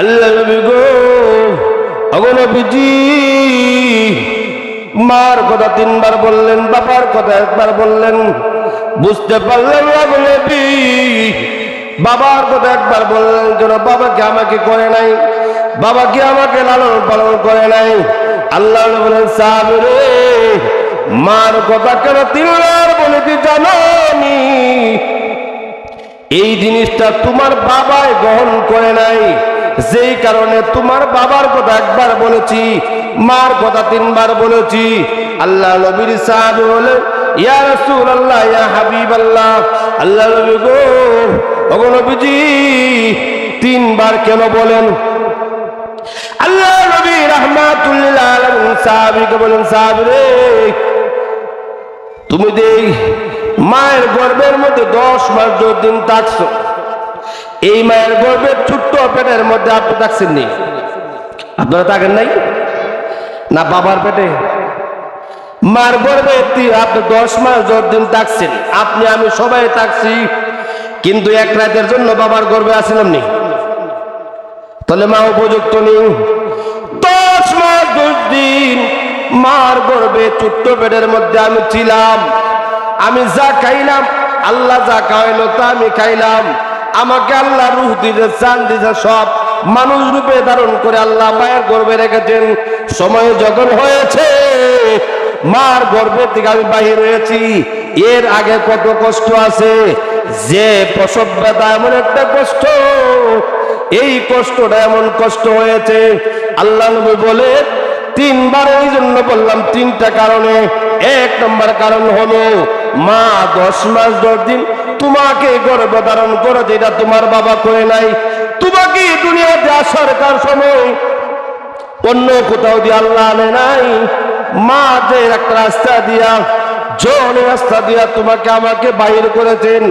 আল্লাহ নবী গো অগনবীজি মার কথা তিনবার বললেন, বাবার কথা একবার বললেন, বুঝতে পারলেন না নবী, বাবার কথা একবার বললেন, যেন বাবাকে আমাকে করে নাই বাবাকে আমাকে লালন পালন করে নাই। আল্লাহ বলেন সাহাবীরে মার কথা কেন তিনবার বলেছি জানো নি এই জিনিসটা তোমার বাবাই গ্রহণ করে নাই। যেই কারণে তোমার বাবার কথা একবার বলেছি, মার কথা তিনবার বলেছি। আল্লাহ নবীর সাহাব বলে, ইয়া রাসূল আল্লাহ ইয়া হাবিব আল্লাহ আল্লাহ নবী গো, ওগো নবীজি, তিনবার কেন বলেন? আল্লাহ নবী রহমাতুল্লাহ আলাইহি সাহাবীকে বলেন, সাহাব রে, তুমি দেই মায়ের গর্ভের মধ্যে দশ মাস দিন থাকছো, এই মায়ের গর্ভের ছোট্ট পেটের মধ্যে আপনি থাকছেন নি? আপনারা থাকেন নাই? না বাবার পেটে? মার গর্বে আপনি দশ মাস দশ দিন থাকছেন, আপনি, আমি সবাই থাকছি, কিন্তু এক রাতের জন্য বাবার গর্বে আসিলাম নি। তাহলে মা উপযুক্ত নেই দশ মাস দশ দিন মার গর্বে ছোট্ট পেটের মধ্যে আমি ছিলাম আমি যা খাইলাম, আল্লাহ যা খাওয়াইলো তা আমি খাইলাম। আমাকে আল্লাহ রুহ দিতে চান দিতে সব। মানুষ রূপে ধারণ করে আল্লাহ মায়ের গর্বে রেখেছেন। সময় যখন হয়েছে, মার গর্ভের থেকে আমি বাহির হয়েছি। এর আগে কত কষ্ট আছে? যে প্রসব ব্যথা এমন একটা কষ্ট। এই কষ্টটা এমন কষ্ট হয়েছে। আল্লাহ নবী বলে, তিনবার এই জন্য বললাম, তিনটা কারণে। এক নম্বর কারণ হলো মা, দশ মাস, দশ দিন তোমাকে গর্ভ ধারণ করে যেটা তোমার বাবা করে নাই। তোমাকে দুনিয়াতে আসার কার সময়? অন্য কোথাও দিয়ে আল্লাহ আনে নাই। মা যে একটা রাস্তা দিয়া জন রাস্তা দিয়া তোমাকে আমাকে বাহির করেছেন।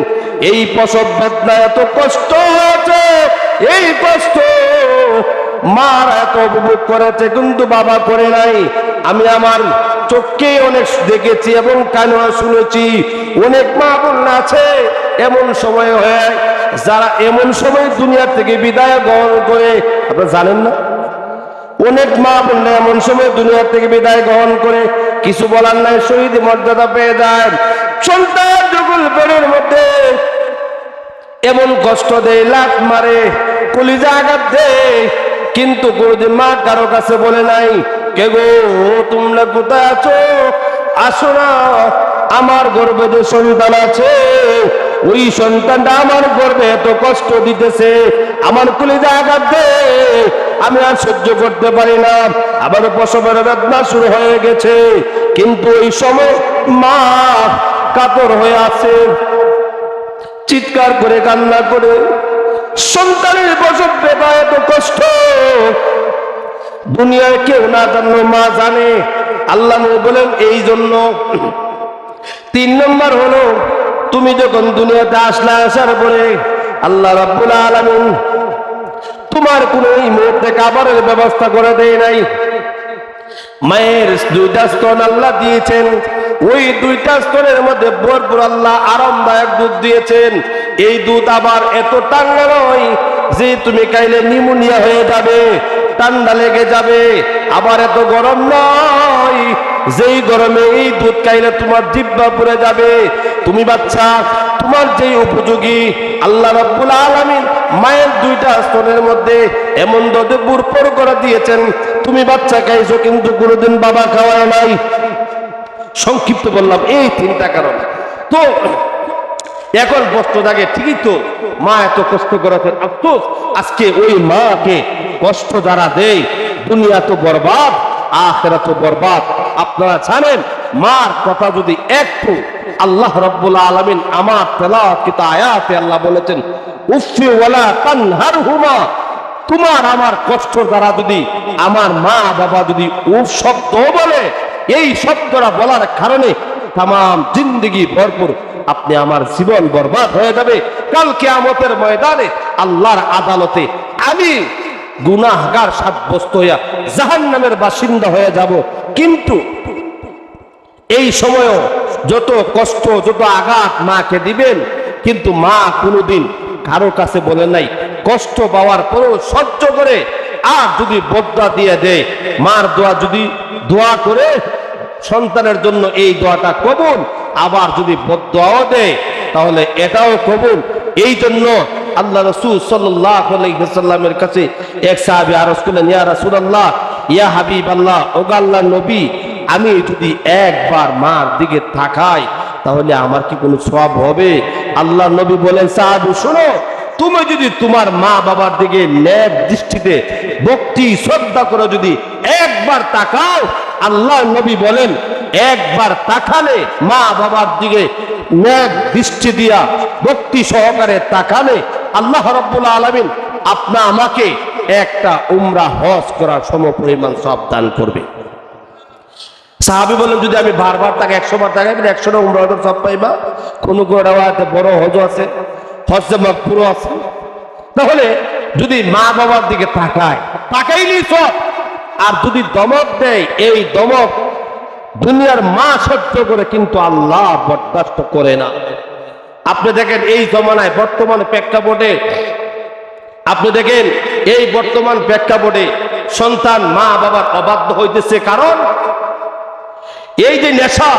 এই প্রসব বেদনা এত কষ্ট হয়েছে, এই কষ্ট মার এত উপভোগ করেছে, কিন্তু বাবা করে নাই। আমি আমার চোখকে অনেক দেখেছি এবং কানেও শুনেছি। অনেক মা বোন আছে, এমন সময় হয়ে, যারা এমন সময় দুনিয়া থেকে বিদায় গ্রহণ করে। আপনারা জানেন না? অনেক মা বোনরা এমন সময় দুনিয়া থেকে বিদায় গ্রহণ করে। কিছু বলার নাই, শহীদ মর্যাদা পেয়ে যায়। সন্তান যখন পেটের মধ্যে এমন কষ্ট দেয় লাত মারে, কলিজা আঘাত দেয় কিন্তু কোনদিন মা কারও কাছে বলে নাই, কে গো, তোমরা কোথায় আছো? আসো না, আমার গর্বে যে সন্তান আছে, ওই সন্তানটা আমার গর্বে এত কষ্ট দিতেছে, আমার কলিজা আঘাত দে, আমি আর সহ্য করতে পারি না, আবার প্রসবের বেদনা শুরু হয়ে গেছে, কিন্তু ওই সময় মা কাতর হয়ে আছে, চিৎকার করে কান্না করে সন্তানের প্রসব বেদনা এত কষ্ট। দুনিয়ায় কেউ না জানো মা জানে। আল্লাহ বলেন এই জন্য তিন নম্বর হলো, তুমি যখন দুনিয়াতে আসলে আসার পরে আল্লাহ রাব্বুল আলামিন তোমার কোন এই মুহূর্তে খাবারের ব্যবস্থা করে দেয় নাই। মায়ের দুইটা স্তন আল্লাহ দিয়েছেন, ওই দুইটা স্তনের মধ্যে ভরপুর আল্লাহ আরামদায়ক দুধ দিয়েছেন। এই দুধ আবার এত টাঙ্গা নয় যে তুমি খাইলে নিমোনিয়া হয়ে যাবে, ঠান্ডা লেগে যাবে। আবার এত গরম নয়, যেই গরমে এই দুধ খাইলে তোমার জিব্বা পুড়ে যাবে। তুমি বাচ্চা, তোমার যেই উপযোগী, আল্লাহ রাব্বুল আলামিন মায়ের দুইটা স্তনের মধ্যে এমন দুধে বুরপর করে দিয়েছেন। তুমি বাচ্চা খাইছো কিন্তু কোনোদিন বাবা খাওয়ায় নাই। সংক্ষিপ্ত বললাম, এই তিনটা কারণ। তো এখন কষ্ট থাকে ঠিকই তো। মা এত কষ্ট করেছেন আফসোস, আজকে ওই মাকে কষ্ট যারা দেয়, দুনিয়া তো বরবাদ, আখেরা তো বরবাদ। আপনারা জানেন, মার কথা যদি একটু আল্লাহ রব্বুল আলমিন আমার তেলা তেলাওয়াত আয়াতে আল্লাহ বলেছেন উফি ওয়ালা তানহার তোমার আমার কষ্ট দ্বারা যদি, আমার মা বাবা যদি উফ শব্দ বলে, এই শব্দটা বলার কারণে তাম জিন্দগি ভরপুর। আপনি আমার জীবন বরবাদ হয়ে যাবে। কালকে আমতের ময়দানে আল্লাহর আদালতে আমি গুনাহগার সাব্যস্ত হইয়া জাহান নামের বাসিন্দা হয়ে যাব। কিন্তু এই সময়ও যত কষ্ট, যত আঘাত মাকে দিবেন, কিন্তু মা কোনোদিন কারও কাছে বলে নাই, কষ্ট পাওয়ার পরেও সহ্য করে। আর যদি বদয়া দিয়ে দেয়, মার দোয়া যদি দোয়া করে সন্তানের জন্য এই দোয়াটা কবুল। আবার যদি বদয়াও দেয়, তাহলে এটাও কবুল। এই জন্য আল্লাহ রসুল সাল্লামের কাছে এক সাহাবি আরজ করলেন, ইয়া রাসূলুল্লাহ, ইয়া হাবিব আল্লাহ ওগা আল্লাহ নবী, আমি যদি একবার মার দিকে থাকাই তাহলে আমার কি কোনো সব হবে? আল্লাহ নবী বলেন, সাহাবি, শোনো, তুমি যদি তোমার মা বাবার দিকে ন্যাক দৃষ্টিতে ভক্তি, শ্রদ্ধা করে যদি একবার তাকাও আল্লাহ নবী বলেন, একবার তাকালে মা বাবার দিকে ন্যাক দৃষ্টি দিয়া ভক্তি সহকারে তাকালে আল্লাহ রব্বুল আলমিন আপনা আমাকে একটা উমরা হজ করার সম পরিমাণ সব দান করবে। সাহাবি বলেন, যদি আমি বারবার তাকে একশো বার তাকাই একশোটা উমরা হজর সব পাইবা। কোন কোন বড় হজ আছে, হজে পুরো আছে। তাহলে যদি মা বাবার দিকে তাকায় তাকাইলি সব আর যদি দমক দেয়, এই দমক দুনিয়ার মা সহ্য করে কিন্তু আল্লাহ বরদাস্ত করে না। আপনি দেখেন এই জমানায় বর্তমান প্রেক্ষাপটে, আপনি দেখেন এই বর্তমান প্রেক্ষাপটে সন্তান মা বাবার অবাধ্য হইতেছে কারণ এই যে নেশা,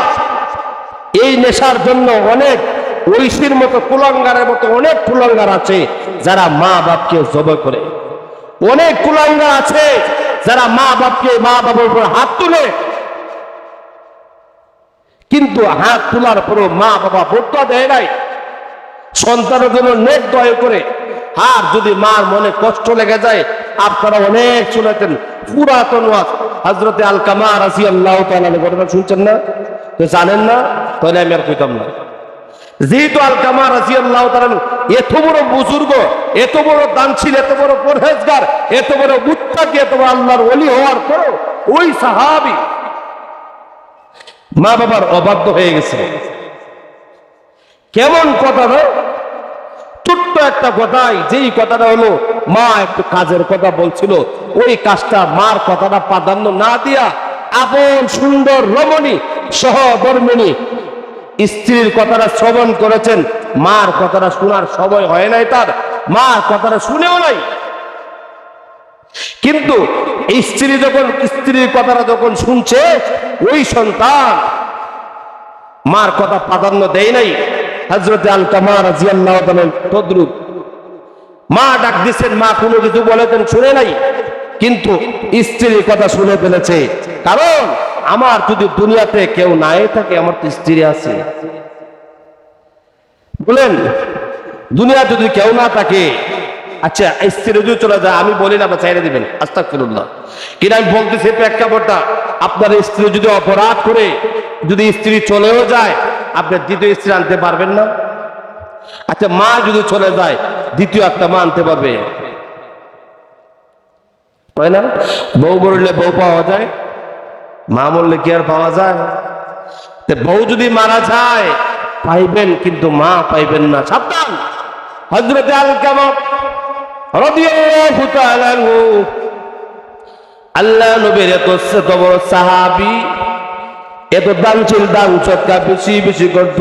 এই নেশার জন্য অনেক ঐশীর মতো কুলাঙ্গারের মতো অনেক কুলাঙ্গার আছে যারা মা বাপকে জব করে। অনেক কুলাঙ্গার আছে যারা মা বাপকে মা বাবার উপর হাত তুলে, কিন্তু হাত তোলার পরও মা বাবা বদ্ধ দেয় নাই। সন্তানের জন্য নেক দয় করে, আর যদি মার মনে কষ্ট লেগে যায়, আপনারা অনেক শুনেছেন, পুরাতন হজরতে আল রাজি আল্লাহ ঘটনা শুনছেন না? তো জানেন না? তাহলে আমি আর কইতাম না। যেহেতু আল কামা রাজি আল্লাহ এত বড় বুজুর্গ, এত বড় দানশীল, এত বড় পরহেজগার, এত বড় মুত্তাকি, এত বড় আল্লাহর অলি হওয়ার পরও ওই সাহাবি মা বাবার অবাধ্য হয়ে গেছে। কেমন কথা না? ছোট্ট একটা কথাই, যেই কথাটা হলো, মা একটু কাজের কথা বলছিল, ওই কাজটা মার কথাটা প্রাধান্য না দিয়া, আপন সুন্দর রমণী সহধর্মিনী স্ত্রীর কথাটা শ্রবণ করেছেন, মার কথাটা শোনার সময় হয় নাই তার, মার কথাটা শুনেও নাই। কিন্তু স্ত্রী যখন, স্ত্রীর কথাটা যখন শুনছে, ওই সন্তান মার কথা প্রাধান্য দেয় নাই। হজরত আল কামার তদ্রুপ, মা ডাক দিচ্ছেন মা কোনো কিছু বলেছেন শুনে নাই, কিন্তু স্ত্রীর কথা শুনে ফেলেছে। কারণ আমার যদি দুনিয়াতে কেউ নাই থাকে আমার তো স্ত্রী আছে। বলেন দুনিয়া যদি কেউ না থাকে আচ্ছা স্ত্রী যদি চলে যায়, আমি বলি না চাইরে দিবেন। আস্তাক ফিরুল্লাহ কিনা আমি বলতেছি প্রেক্ষাপটটা আপনার স্ত্রী যদি অপরাধ করে, যদি স্ত্রী চলেও যায়, আপনি দ্বিতীয় স্ত্রী আনতে পারবেন না। আচ্ছা মা যদি চলে যায়, দ্বিতীয় একটা মা আনতে পারবে। না? বউ মরলে বউ পাওয়া যায়। মা মরলে কি আর পাওয়া যায়? বউ যদি মারা যায়, পাইবেন, কিন্তু মা পাইবেন না। সাবধান। হজরত আল আনহু, আল্লাহ নবীর এত এত বড় সাহাবী, এত দান ছিল দান বেশি বেশি করত।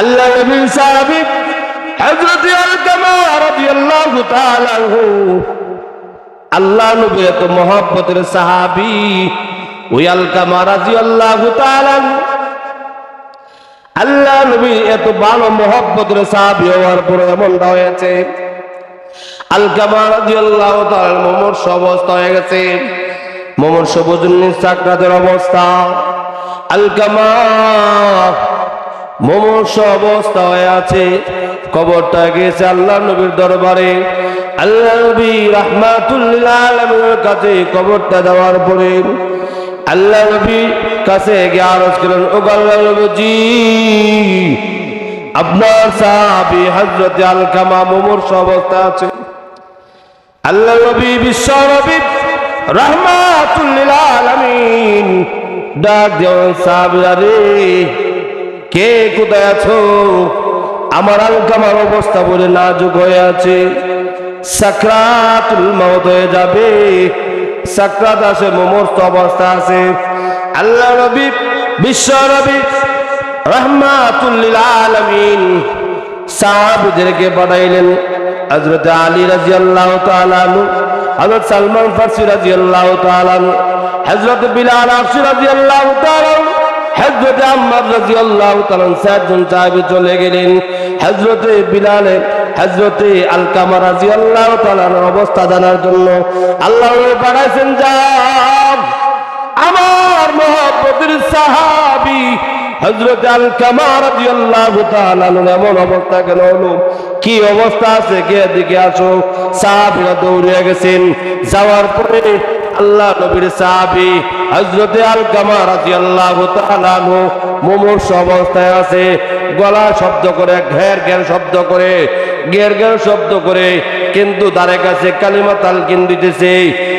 আল্লাহ নবীর সাহাবী রাদিয়াল্লাহু তাআলা আনহু, আল্লাহ নবীর এত মহব্বতের সাহাবী আল্লাহ নবী এত ভালো মহব্বতের হওয়ার পরে এমনটা হয়েছে। অবস্থা হয়ে গেছে। অবস্থা। অবস্থা হয়ে আছে। কবরটা গেছে আল্লাহ নবীর দরবারে। আল্লাহ নবী রাহমাতুল্লাহ কাছে কবরটা দেওয়ার পরে আল্লাহ নবী কাছে গিয়ে আরজ করেন ও আল্লাহ নবীজি, আপনার সাহাবী হযরত আলকামা মুমূর্ষ অবস্থা আছে। আল্লাহ নবী বিশ্ব নবী রহমাতুল্লিল আলামিন ডাক দেওয়ান সাহাবীরা কে কোথায় আছো? আমার আলকামার অবস্থা বলে নাজুক হয়ে আছে। সাকরাতুল মউত হয়ে যাবে। সাকরাত আছে, মুমূর্ত অবস্থা আছে। আল্লাহ নবী, বিশ্ব নবী রহমাতুল্লিল আলামিন সাহাবীদেরকে পাঠাইলেন। হজরত আলী রাজি আল্লাহ তালু হজরত সালমান ফার্সি রাজি আল্লাহ তালু হজরত বিলাল আফসি রাজি আল্লাহ হজরত আম্মার রাজি আল্লাহ চারজন সাহাবি চলে গেলেন। হজরতে বিলালে হজরতে আলকামা রাজি আল্লাহ তালার অবস্থা জানার জন্য আল্লাহ পাঠাইছেন, যাও, আমার মহব্বতের সাহাবি হজরত আল কামার এমন অবস্থা কেন হলো? কি অবস্থা আছে? কে দিকে আসো? সাহাবিরা দৌড়িয়ে গেছেন। যাওয়ার পরে আল্লাহ নবীর সাহাবি হজরতে আল কামার আল্লাহ মুমূর্ষ অবস্থায় আছে। গলা শব্দ করে, ঘের ঘের শব্দ করে গের গের শব্দ করে, কিন্তু তার কাছে কালিমা তালকিন দিতেছে।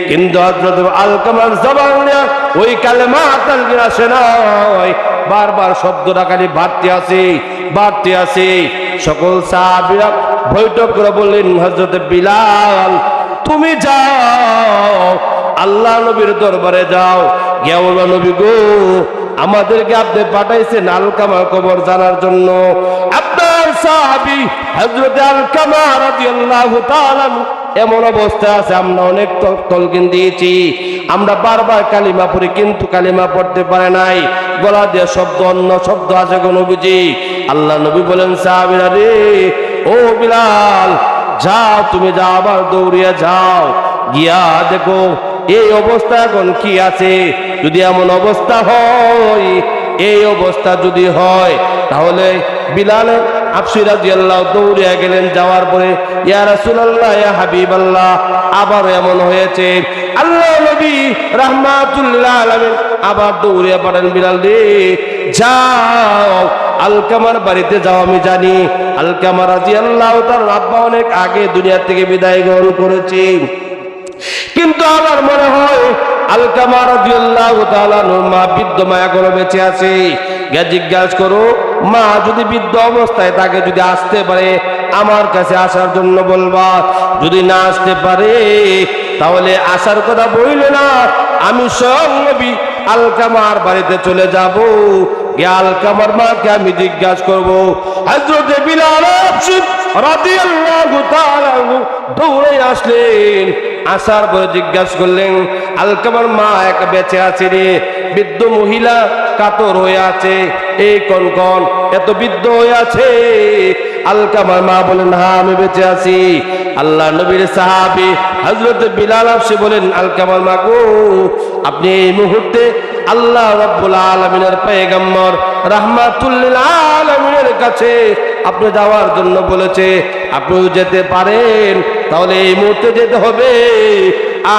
কিন্তু হজরত আল কামার জবান ওই কালেমা তালকিন আসে নয় বারবার শব্দটা খালি বাড়তে আছে বাড়তে আছে। সকল সাহাবিরা বৈঠক করে বললেন হজরত বিলাল, তুমি যাও। আল্লাহ নবীর দরবারে যাও। গেওলা নবী গো, আমাদেরকে আপনি পাঠাইছেন আলকামার কবর জানার জন্য। আপনার সাহাবি হজরত আলকামা রাদিয়াল্লাহু তাআলা এমন অবস্থা আছে, আমরা অনেক তল- তলকিন দিয়েছি। আমরা বারবার কালিমা পড়ি, কিন্তু কালিমা পড়তে পারে নাই। গলা দিয়ে শব্দ, অন্য শব্দ আছে কোন বুঝি আল্লাহ নবী বলেন, সাহাবিরা রে, ও বিলাল, যাও, তুমি যাও, আবার দৌড়িয়ে যাও। গিয়া দেখো এই অবস্থা এখন কি আছে? যদি এমন অবস্থা হয়, এই অবস্থা যদি হয়, তাহলে বিলাল আফসিরাজি আল্লাহ দৌড়িয়া গেলেন। যাওয়ার পরে, ইয়া রাসূলুল্লাহ, ইয়া হাবিবাল্লাহ, আবার এমন হয়েছে। আল্লাহ নবী রাহমাতুল্লাহ আলামিন আবার দৌড়িয়া পাঠান, বিলাল রে, যাও, আলকামার বাড়িতে যাও, আমি জানি। আলকামা রাজি আল্লাহ তার আব্বা অনেক আগে দুনিয়া থেকে বিদায় গ্রহণ করেছি। কিন্তু আমার মনে হয় আলকামা রাদিয়াল্লাহু তাআলা মা বৃদ্ধ মা এখনও বেঁচে আছে। গিয়ে জিজ্ঞাসা করো, মা যদি অবস্থায় তাকে যদি আসতে পারে, আমার কাছে আসার জন্য বলবা। যদি না আসতে পারে, তাহলে আসার কথা বইলে না। আমি স্বয়ং নবী আলকামার বাড়িতে চলে যাব। গিয়ে আলকামার মাকে আমি জিজ্ঞাসা করব হজরতে বিলাল রাদিয়াল্লাহু তাআলা দৌড়ে আসলেন। আসার পরে জিজ্ঞাসা করলেন আলকামার মা এক বেঁচে আছে রে, বৃদ্ধ মহিলা কাতর হয়ে আছে। এই কন কন, এত বৃদ্ধ হয়ে আছে। আলকামার মা বলেন হ্যাঁ আমি বেঁচে আছি। আল্লাহ নবীর সাহাবি হজরত বিলাল আফসি বলেন আলকামার মা গো, আপনি এই মুহূর্তে আল্লাহ রব্বুল আলমিনের পেগম্বর রাহমাতুল্লিল আলমিনের কাছে আপনি যাওয়ার জন্য বলেছে আপনি যেতে পারেন। তাহলে এই মুহূর্তে যেতে হবে।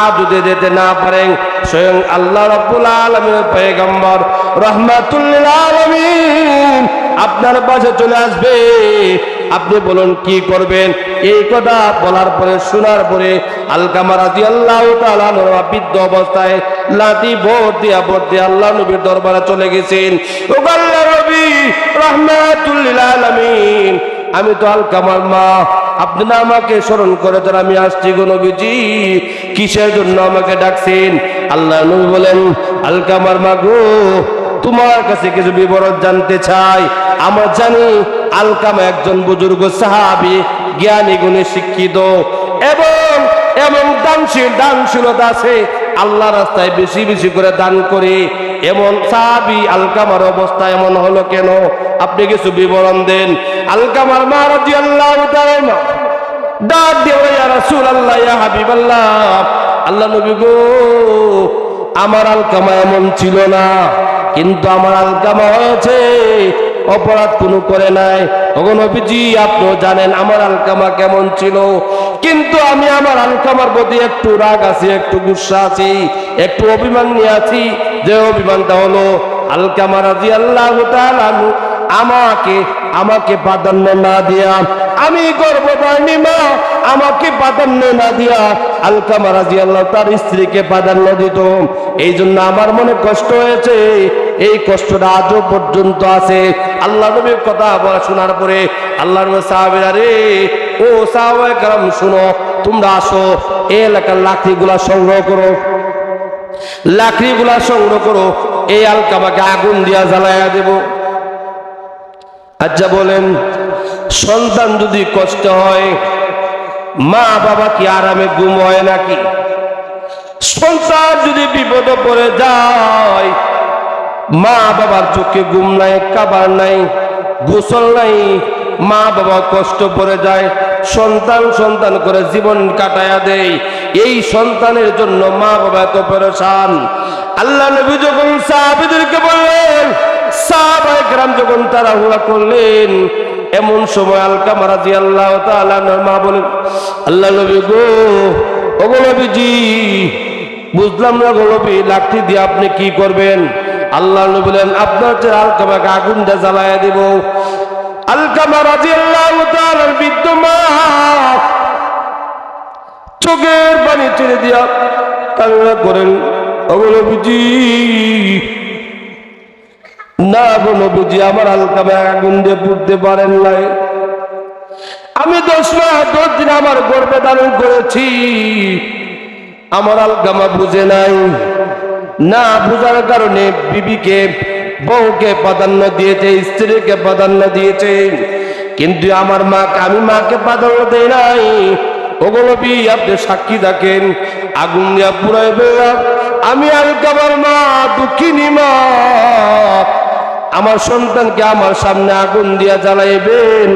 আর যদি যেতে না পারেন, স্বয়ং আল্লাহ রব্বুল আলমিনের পেগম্বর রহমাতুল্লিল আলমিন আপনার পাশে চলে আসবে। আপনি বলুন, কি করবেন? এই কথা বলার পরে, শোনার পরে আলকামা রাজি আল্লাহ বৃদ্ধ অবস্থায় লাঠি ভোট দিয়া আল্লাহ নবীর দরবারে চলে গেছেন। আমি তো আলকামার মা। আপনি না আমাকে স্মরণ করে ধর আমি আসছি গো নবীজি। কিসের জন্য আমাকে ডাকছেন? আল্লাহ নবী বলেন আলকামার মা গো, তোমার কাছে কিছু বিবরণ জানতে চাই। আমরা জানি আলকামা একজন বুজুর্গ সাহাবি, জ্ঞানী গুণে শিক্ষিত। এবং এবং দানশীল, দানশীলতা আছে, আল্লাহ রাস্তায় বেশি বেশি করে দান করে। এমন সাহাবি আলকামার অবস্থা এমন হলো কেন? আপনি কিছু বিবরণ দেন। আলকামার মা রাদিয়াল্লাহু তাআলা ডাক দিয়ে ইয়া রাসূলুল্লাহ, ইয়া হাবিবাল্লাহ, আল্লাহ নবী গো, আমার আলকামা এমন ছিল না, কিন্তু আমার আলকামা হয়েছে, অপরাধ কোনো করে নাই। তখন অভিজি আপনিও জানেন আমার আলকামা কেমন ছিল। কিন্তু আমি আমার আলকামার প্রতি একটু রাগ আছি, একটু গুসা আছি, একটু অভিমান নিয়ে আছি। যে অভিমানটা হলো, আলকামা রাজি আল্লাহ আমাকে আমাকে প্রাধান্য না দিয়া, আমি গর্ব গর্ভবাহিনী মা, আমাকে প্রাধান্য না দিয়া আলকামা রাজি আল্লাহ তার স্ত্রীকে প্রাধান্য দিত। এই জন্য আমার মনে কষ্ট হয়েছে এই কষ্টটা আজও পর্যন্ত আছে। আল্লাহ নবীর কথা বলা শোনার পরে আল্লাহ নবী সাহাবেরা রে, ও সাহাবায়ে কারাম শুনো, তোমরা আসো এই এলাকার লাকড়িগুলা সংগ্রহ করো। লাকড়িগুলা সংগ্রহ করো, এই আলকামাকে আগুন দিয়া জ্বালাইয়া দেব। আচ্ছা বলেন, সন্তান যদি কষ্ট হয়, মা বাবা কি আরামে ঘুম হয় নাকি? সংসার যদি বিপদে পড়ে যায় মা বাবার চোখে ঘুম নাই, কাবার নাই, গোসল নাই। মা বাবা কষ্ট পড়ে যায়, সন্তান সন্তান করে জীবন কাটায়া দেয়। এই সন্তানের জন্য মা বাবা এত পরেশান। আল্লাহ নবী যখন সাহাবিদেরকে বললেন সাহাবাই গ্রাম যখন তারা হুড়া করলেন, এমন সময় আলকা মারাজি আল্লাহ মা বলেন, আল্লাহ নবী গো, ওগো নবীজি, বুঝলাম না গো নবী, লাঠি দিয়ে আপনি কি করবেন? আল্লাহ বলেন আপনার চেয়ে আলকামাকে আগুন দিয়ে জ্বালায়া দিব। আলকামা রাজি আল্লাহ মা চোখের পানি ছেড়ে দিয়া কান্না করেন, ওগো নবীজি, না গো নবীজি, আমার আলকামা আগুন দিয়ে পুড়তে পারেন নাই। আমি দশ মাস দশ দিন আমার গর্বে ধারণ করেছি। আমার আলকামা বুঝে নাই। না বুঝার কারণে বিবিকে বউকে প্রাধান্য দিয়েছে, স্ত্রীকে প্রাধান্য দিয়েছে। কিন্তু আমার মা আমি মাকে প্রাধান্য দেই নাই। ওগুলোবি আপনি সাক্ষী থাকেন, আগুন দিয়া পুরাইবে আমি আলকামার মা, দুঃখিনী মা, আমার সন্তানকে আমার সামনে আগুন দিয়া জ্বালাইবেন।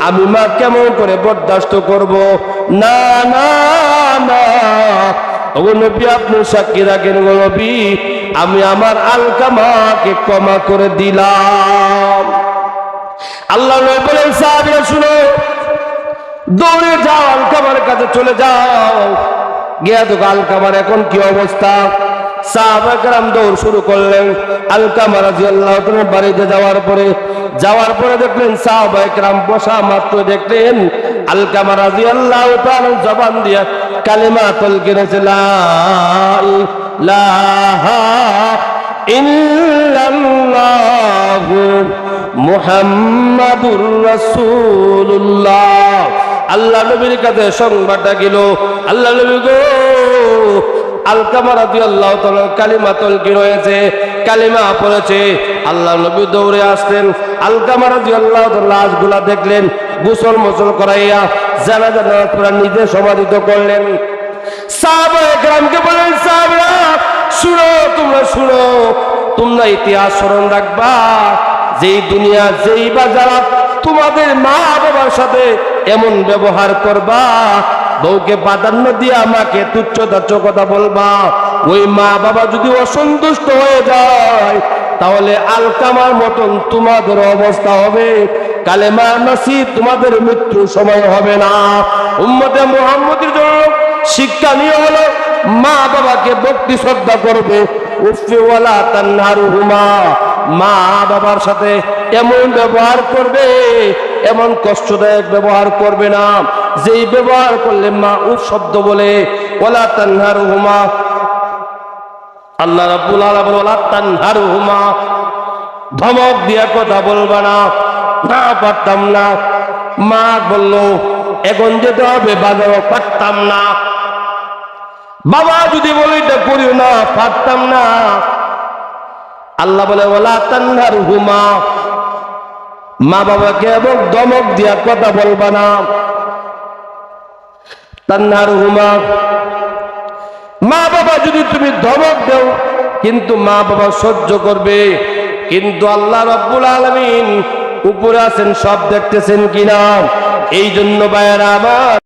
আমি মা কেমন করে বরদাস্ত করব? না না না। ওগো নবী আপনি সাক্ষী রাখেন গো নবী? আমি আমার আলকামাকে ক্ষমা করে দিলাম। আল্লাহ নবী বলেন, সাহাবীরা, শুনো, দৌড়ে যাও আলকামার কাছে চলে যাও। গিয়া তো আলকামার এখন কি অবস্থা? সাহাবাকরাম দৌড় শুরু করলেন। আলকামা রাদিয়াল্লাহু তাআলা বাড়িতে যাওয়ার পরে যাওয়ার পরে দেখলেন সাহাবাকরাম বসা মাত্র দেখলেন আলকামা রাদিয়াল্লাহু তাআলা জবান দিয়া কালিমা তলকিনেছে লা ইলাহা ইল্লাল্লাহু মুহাম্মাদুর রাসূলুল্লাহ। আল্লাহ নবীর কাছে সংবাদটা গেল। আল্লাহ নবী গো, আলকামা রাদিয়াল্লাহু তাআলা কালিমা তলকি রয়েছে কালিমা পড়েছে। আল্লাহ নবী দৌড়ে আসলেন আলকামা রাদিয়াল্লাহু তাআলা লাশগুলা দেখলেন, গোসল মোসল করাইয়া জানাজা নামাজ পড়া নিজে সমাধিত করলেন। সাহাবা বলেন সাহাবরা, শুনো, তোমরা শুনো, তোমরা ইতিহাস স্মরণ রাখবা। যেই দুনিয়া, যেই বা যারা তোমাদের মা বাবার সাথে এমন ব্যবহার করবা বউকে প্রাধান্য দিয়ে আমাকে তুচ্ছ তাচ্ছ কথা বলবা। ওই মা বাবা যদি অসন্তুষ্ট হয়ে যায়, তাহলে আলকামার মতন তোমাদের অবস্থা হবে। কালেমা নাসি তোমাদের মৃত্যু সময় হবে না। উম্মতে মোহাম্মদের জন্য শিক্ষা নিয়ে হলো মা বাবাকে ভক্তি শ্রদ্ধা করবে। উফিওয়ালা তান্নারু হুমা মা বাবার সাথে এমন ব্যবহার করবে, এমন কষ্টদায়ক ব্যবহার করবে না। যেই ব্যবহার করলে মা উফ শব্দ বলে ওলা তান্নারু হুমা আল্লাহ রাব্বুল আলামিন ওলা তান্নারু হুমা ধমক দিয়া কথা বলবা না না পারতাম না। মা বলল এখন যেতে হবে, বাজারও পারতাম না। বাবা, যদি বলে, এটা করিও না, পারতাম না। আল্লাহ বলে ওলা তান্নার হুমা মা বাবাকে এবং দমক দিয়া কথা বলবা না। তান্নার হুমা মা বাবা, যদি তুমি ধমক দাও, কিন্তু মা বাবা সহ্য করবে। কিন্তু আল্লাহ রব্বুল আলমিন উপরে আছেন, সব দেখতেছেন কিনা? এই জন্য বায়ারা আমার